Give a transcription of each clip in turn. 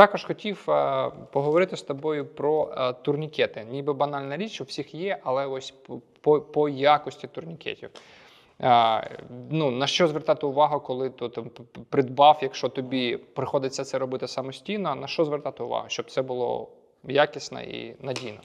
Також хотів е, поговорити з тобою про е, турнікети. Ніби банальна річ, у всіх є, але ось по- по, якості турнікетів. Е, ну, на що звертати увагу, коли ти там придбав, якщо тобі приходиться це робити самостійно, на що звертати увагу, щоб це було якісно і надійно?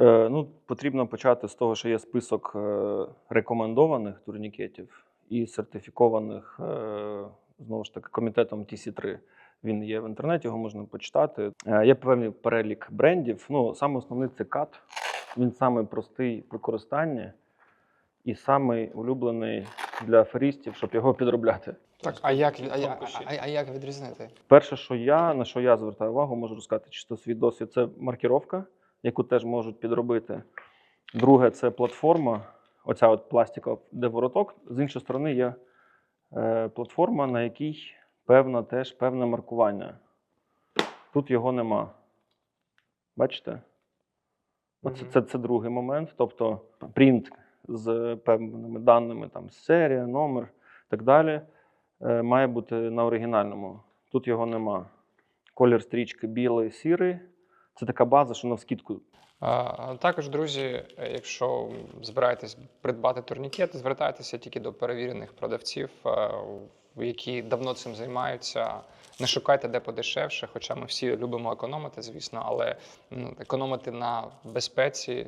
Е, ну, потрібно почати з того, що є список е, рекомендованих турнікетів і сертифікованих е, знову ж таки комітетом TC3. Він є в інтернеті, його можна почитати. Е, є певний перелік брендів. Ну, саме основний це CAT. Він самий простий в використанні і самий улюблений для аферистів, щоб його підробляти. Так, а як, а, тонкощі. а, а як відрізнити? Перше, що я на що я звертаю увагу, можу розказати чисто свій досвід, це маркіровка, яку теж можуть підробити. Друге, це платформа. Оця от пластикова, де вороток. З іншої сторони є е, платформа, на якій певна теж певне маркування. Тут його нема. Бачите? Оце, це, це другий момент. Тобто принт з певними даними, там серія, номер і так далі, е, має бути на оригінальному. Тут його нема. Колір стрічки білий, сірий. Це така база, що навскідку А, Також, друзі, якщо збираєтесь придбати турнікети, звертайтеся тільки до перевірених продавців, е, які давно цим займаються. Не шукайте де подешевше, хоча ми всі любимо економити, звісно, але ну, економити на безпеці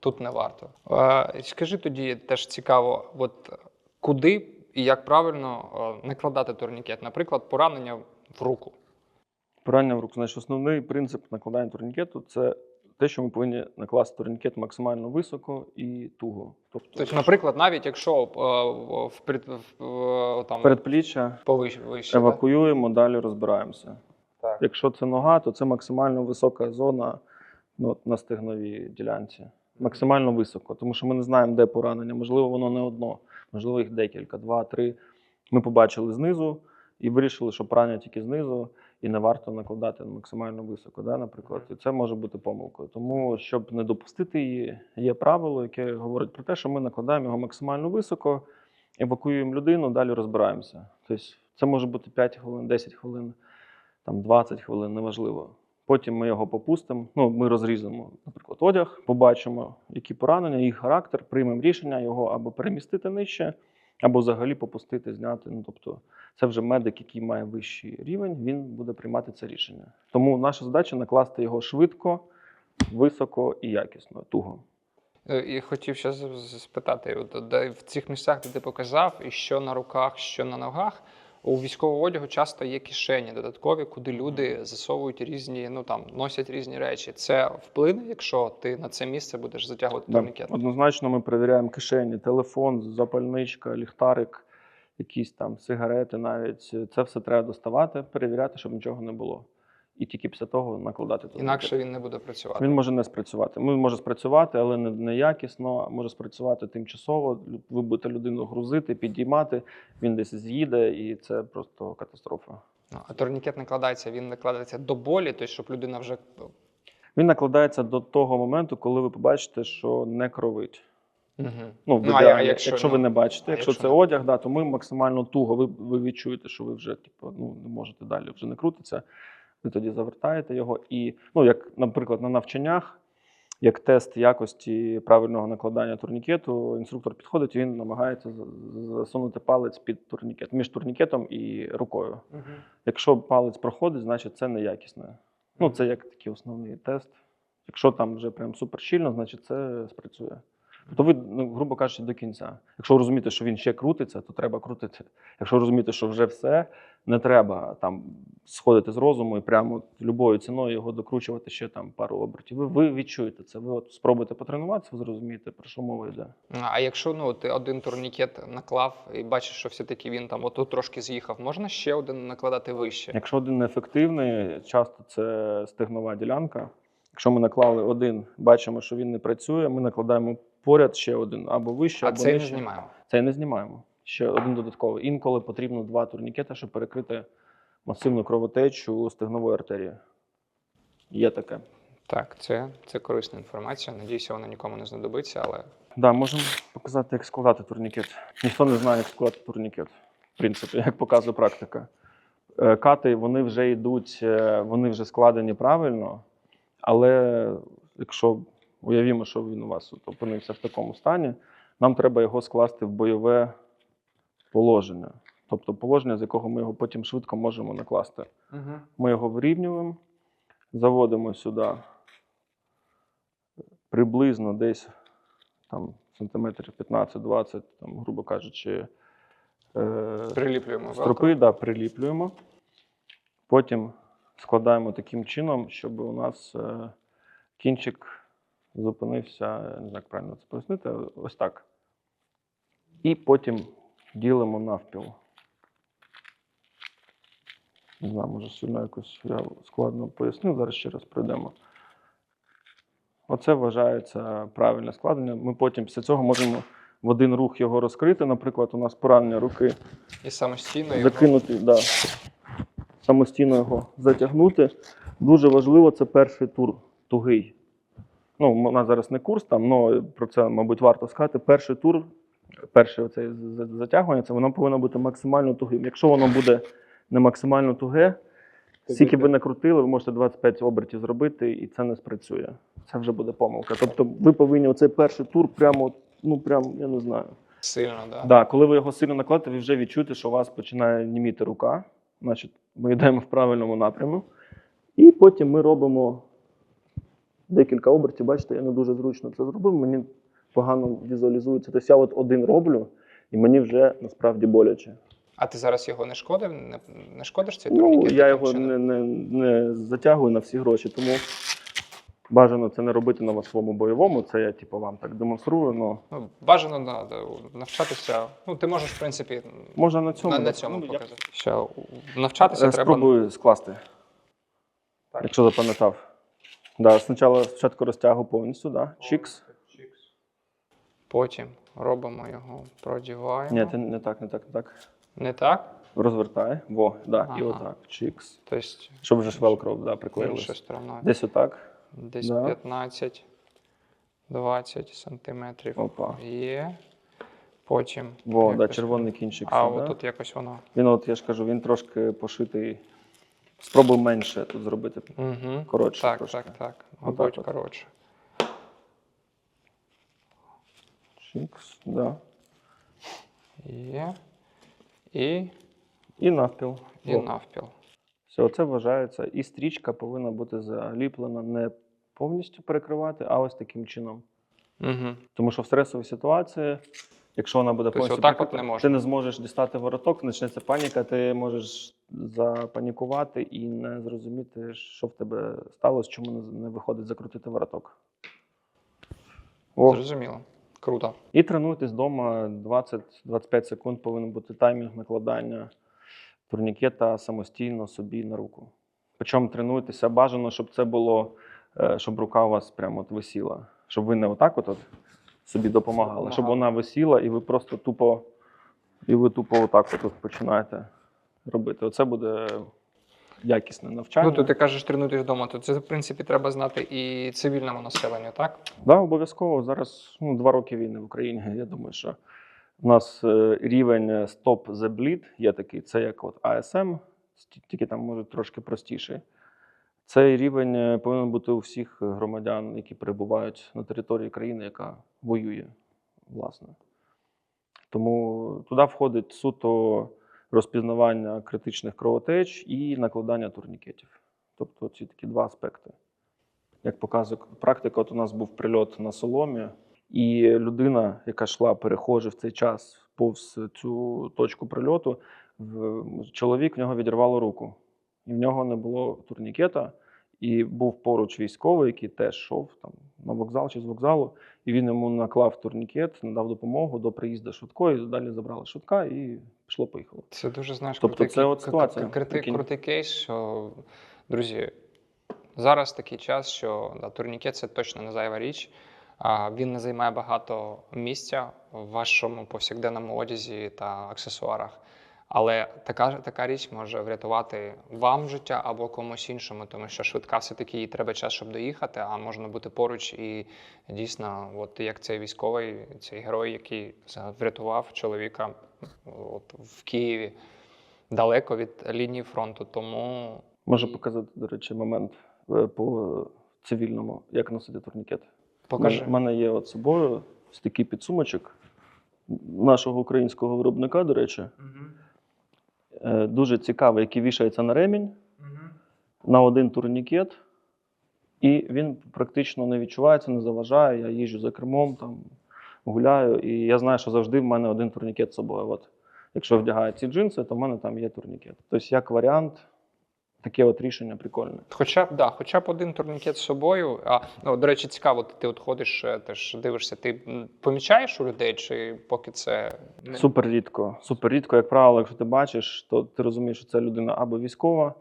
тут не варто. Е, Скажи тоді, теж цікаво, от куди і як правильно е, накладати турнікет? Наприклад, поранення в руку. Поранення в руку. Значить, основний принцип накладання турнікету це те, що ми повинні накласти турнікет максимально високо і туго. Тобто, Тобто, наприклад, навіть якщо е, в, в, в, там передпліччя повище вище, евакуюємо, далі розбираємося. Так. Якщо це нога, то це максимально висока зона ну, на стегновій ділянці. Максимально високо, тому що ми не знаємо, де поранення. Можливо, воно не одно, можливо, їх декілька, два, три. Ми побачили знизу і вирішили, що поранення тільки знизу, і не варто накладати максимально високо, да, наприклад. І це може бути помилкою. Тому, щоб не допустити її, є правило, яке говорить про те, що ми накладаємо його максимально високо, евакуюємо людину, далі розбираємося. Тобто це може бути 5 хвилин, 10 хвилин, там 20 хвилин, неважливо. Потім ми його попустимо. Ну, ми розрізимо, наприклад, одяг, побачимо, які поранення, їх характер, приймемо рішення його або перемістити нижче, або взагалі попустити, зняти. Ну, тобто, це вже медик, який має вищий рівень, він буде приймати це рішення. Тому наша задача накласти його швидко, високо і якісно, туго. Е, І хотів ще спитати: от, де в цих місцях, де ти показав, і що на руках, що на ногах, у військового одягу часто є кишені додаткові, куди люди засовують різні, ну там носять різні речі. Це вплине, якщо ти на це місце будеш затягувати Да. турнікет. Однозначно ми перевіряємо кишені, телефон, запальничка, ліхтарик, якісь там сигарети навіть. Це все треба доставати, перевіряти, щоб нічого не було. І тільки після того накладати турнікет. Інакше він не буде працювати. Він може не спрацювати. Він може спрацювати, але не, не якісно, може спрацювати тимчасово. Ви будете людину грузити, підіймати, він десь з'їде, і це просто катастрофа. Ну, А турнікет накладається, він накладається до болі, тобто, щоб людина вже Він накладається до того моменту, коли ви побачите, що не кровить. Угу. Ну, в Ну, а якщо, якщо, ви ну, не бачите, а якщо, якщо це не- одяг, да, то ми максимально туго. Ви, ви відчуєте, що ви вже типу, ну, не можете далі вже не крутиться. Ви тоді завертаєте його. І, ну, як, наприклад, на навчаннях, як тест якості правильного накладання турнікету, інструктор підходить і він намагається засунути палець під турнікет між турнікетом і рукою. Якщо палець проходить, значить це неякісне. Ну, це як такий основний тест. Якщо там вже прям супер щільно, значить це спрацює. То ви, ну, грубо кажучи, до кінця. Якщо розумієте, що він ще крутиться, то треба крутити. Якщо розумієте, що вже все, не треба там сходити з розуму і прямо любою ціною його докручувати ще там пару обертів. Ви, ви відчуєте це. Ви от спробуйте потренуватися, ви зрозумієте, про що мова йде. А якщо ну ти один турнікет наклав і бачиш, що все-таки він там отут трошки з'їхав, можна ще один накладати вище? Якщо один неефективний, часто це стегнова ділянка. Якщо ми наклали один, бачимо, що він не працює, ми накладаємо поряд ще один або вище, А або цей не знімаємо. Цей не знімаємо. Ще один додатковий. Інколи потрібно два турнікети, щоб перекрити масивну кровотечу стегнової артерії. Є таке. Так, це, це корисна інформація. Надіюся, вона нікому не знадобиться, але Да, можемо показати, як складати турнікет. Ніхто не знає, як складати турнікет, в принципі, як показує практика. Е, Кати вони вже йдуть, е, вони вже складені правильно, але якщо уявімо, що він у вас опинився в такому стані, нам треба його скласти в бойове положення. Тобто положення, з якого ми його потім швидко можемо накласти. угу. Ми його вирівнюємо, заводимо сюди приблизно десь там, сантиметрів 15-20, там, грубо кажучи, е, приліплюємо стропи да, приліплюємо. Потім складаємо таким чином, щоб у нас е, кінчик зупинився, не знаю, як правильно це пояснити, ось так. І потім ділимо навпіл. Не знаю, може сильно якось я складно пояснив, зараз ще раз пройдемо. Оце вважається правильне складення. Ми потім після цього можемо в один рух його розкрити. Наприклад, у нас поранення руки і самостійно його закинути, да, самостійно його затягнути. Дуже важливо, це перший тур тугий. Ну, у нас зараз не курс там, але про це, мабуть, варто сказати. Перший тур, перше оце затягування, це воно повинно бути максимально тугим. Якщо воно буде не максимально туге, скільки ви не крутили, ви можете 25 обертів зробити, і це не спрацює. Це вже буде помилка. Тобто ви повинні оцей перший тур прямо, ну прям, я не знаю. сильно, да? Да, коли ви його сильно накладете, ви вже відчуєте, що у вас починає німіти рука. Значить, ми йдемо в правильному напряму. І потім ми робимо декілька обертів. Бачите, я не дуже зручно це зробив. Мені погано візуалізується. Тобто я от один роблю, і мені вже насправді боляче. А ти зараз його не шкодив? Не, не шкодиш цей Ну, я його не, не, не затягую на всі гроші, тому бажано це не робити на своєму бойовому. Це я типу, вам так демонструю. Но Ну, бажано да, навчатися. Ну, ти можеш, в принципі, можна на цьому. на, на цьому Ну, я- Що навчатися Е, треба. Спробую скласти, Так. якщо запам'ятав. Да, спочатку, спочатку розтягу повністю, да. Чікс. Потім робимо його, продіваємо. Ні, це не так, не так, не так. Не так? Розвертай. Во, да, і отак. Чікс. Тобто, Щоб вже ж велкро да, іншою приклеїлося. Десь отак. Десь Да. 15, 20 сантиметрів Опа. є. Потім. Во, да, червоний кінчик. А отут якось воно. Він, от я ж кажу, він трошки пошитий. Спробуй менше тут зробити. Угу. Коротше Так, трошки. так, так. Отак Мабуть, от. коротше. Чікс, да. Є. І, І навпіл. і Во. навпіл. Все, це вважається. І стрічка повинна бути заліплена не повністю перекривати, а ось таким чином. Угу. Тому що в стресовій ситуації, якщо вона буде Тобто повністю отак от не можна? ти не зможеш дістати вороток, почнеться паніка, ти можеш запанікувати і не зрозуміти, що в тебе сталося, чому не, виходить закрутити вороток. О, Зрозуміло. Круто. і тренуйтесь вдома 20-25 секунд повинен бути таймінг накладання турнікета самостійно собі на руку. Причому тренуйтеся бажано, щоб це було, е, щоб рука у вас прямо от висіла. Щоб ви не отак от, от собі допомагали, щоб вона висіла, і ви просто тупо, і ви тупо отак от, починаєте робити. Оце буде якісне навчання. Ну, то ти кажеш тренуйтесь вдома, то це, в принципі, треба знати і цивільному населенню, так? Да, обов'язково. Зараз ну, два роки війни в Україні. Я думаю, що у нас е, рівень е, Stop the Bleed є такий. Це як от ASM, тільки там може трошки простіший. Цей рівень е, повинен бути у всіх громадян, які перебувають на території країни, яка воює, власне. Тому туди входить суто розпізнавання критичних кровотеч і накладання турнікетів. Тобто ці такі два аспекти. Як показує практика, от у нас був прильот на соломі, І людина, яка йшла перехожа в цей час повз цю точку прильоту, чоловік в нього відірвало руку. І в нього не було турнікета. І був поруч військовий, який теж йшов там на вокзал чи з вокзалу, і він йому наклав турнікет, надав допомогу до приїзду швидкої. Далі забрали швидка і пішло поїхало. Це дуже знаєш, Тобто крутий, це от ситуація, крутий, крутий кейс, що друзі, зараз такий час, що да, турнікет це точно не зайва річ. А, Він не займає багато місця в вашому повсякденному одязі та аксесуарах. Але така, така річ може врятувати вам життя або комусь іншому, тому що швидка все-таки їй треба час, щоб доїхати, а можна бути поруч і дійсно, от як цей військовий, цей герой, який за- врятував чоловіка от, в Києві далеко від лінії фронту. Тому Можу показати, до речі, момент е, по цивільному, як носити турнікет. покажи. У мене є от собою ось такий підсумочок нашого українського виробника, до речі. Мгм. Е, Дуже цікавий, який вішається на ремінь угу. на один турнікет, і він практично не відчувається, не заважає. Я їжджу за кермом, там, гуляю, і я знаю, що завжди в мене один турнікет з собою. От, якщо вдягаю ці джинси, то в мене там є турнікет. Тобто, як варіант, таке от рішення прикольне. Хоча б да, хоча б один турнікет з собою. А ну, до речі, цікаво, ти, ти от ходиш, е, теж дивишся, ти помічаєш у людей, чи поки це не Супер рідко. Супер рідко, як правило, якщо ти бачиш, то ти розумієш, що це людина або військова,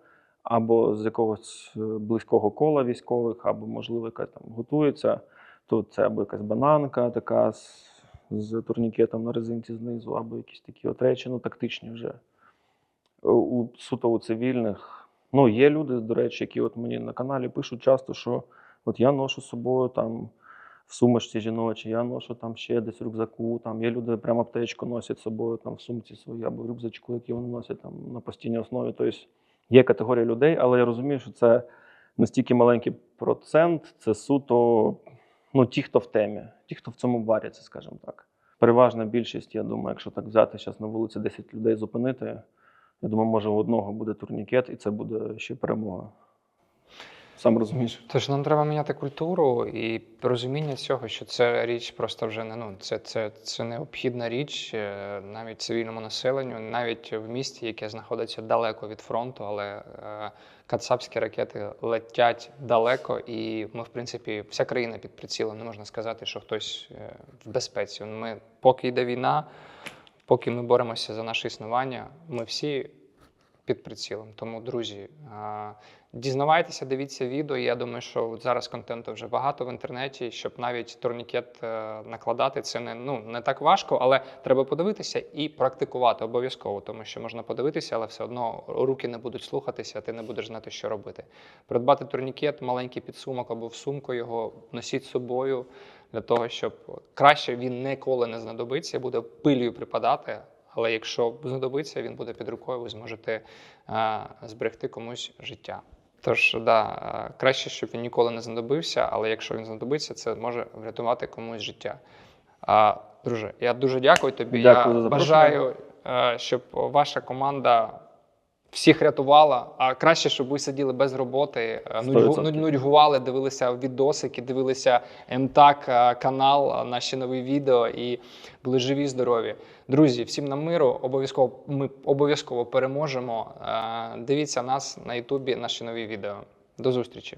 або з якогось е, близького кола військових, або, можливо, яка там готується. То це або якась бананка така з, з турнікетом на резинці знизу, або якісь такі от речі, ну тактичні вже. У суто у цивільних. Ну, є люди, до речі, які от мені на каналі пишуть часто, що от я ношу з собою там в сумочці жіночій, я ношу там ще десь в рюкзаку. Там є люди, прямо аптечку носять з собою там в сумці своїй або в рюкзачку, які вони носять там на постійній основі. Тобто є категорія людей, але я розумію, що це настільки маленький процент, це суто ну, ті, хто в темі, ті, хто в цьому варяться, скажімо так. Переважна більшість, я думаю, якщо так взяти зараз на вулиці 10 людей зупинити, я думаю, може у одного буде турнікет, і це буде ще перемога. Сам розумієш. Тож нам треба міняти культуру і розуміння цього, що це річ просто вже не ну це, це, це необхідна річ е, навіть цивільному населенню, навіть в місті, яке знаходиться далеко від фронту, але е, кацапські ракети летять далеко, і ми, в принципі, вся країна під прицілом. Не можна сказати, що хтось е, в безпеці. Ми, поки йде війна, поки ми боремося за наше існування, ми всі під прицілом. Тому, друзі, дізнавайтеся, дивіться відео. Я думаю, що зараз контенту вже багато в інтернеті, щоб навіть турнікет е, накладати. Це не, ну, не так важко, але треба подивитися і практикувати обов'язково, тому що можна подивитися, але все одно руки не будуть слухатися, ти не будеш знати, що робити. Придбати турнікет, маленький підсумок або в сумку його носіть з собою для того, щоб краще він ніколи не знадобиться, буде пилью припадати. Але якщо знадобиться, він буде під рукою, ви зможете зберегти комусь життя. Тож, да, краще, щоб він ніколи не знадобився, але якщо він знадобиться, це може врятувати комусь життя. А, друже, я дуже дякую тобі. Дякую я за бажаю, щоб ваша команда всіх рятувала. А краще, щоб ви сиділи без роботи, е, нудьгу- нудьгували, дивилися відосики, дивилися МТАК е, канал, е, наші нові відео і були живі, здорові. Друзі, всім нам миру. Обов'язково ми обов'язково переможемо. Дивіться нас на Ютубі, наші нові відео. До зустрічі.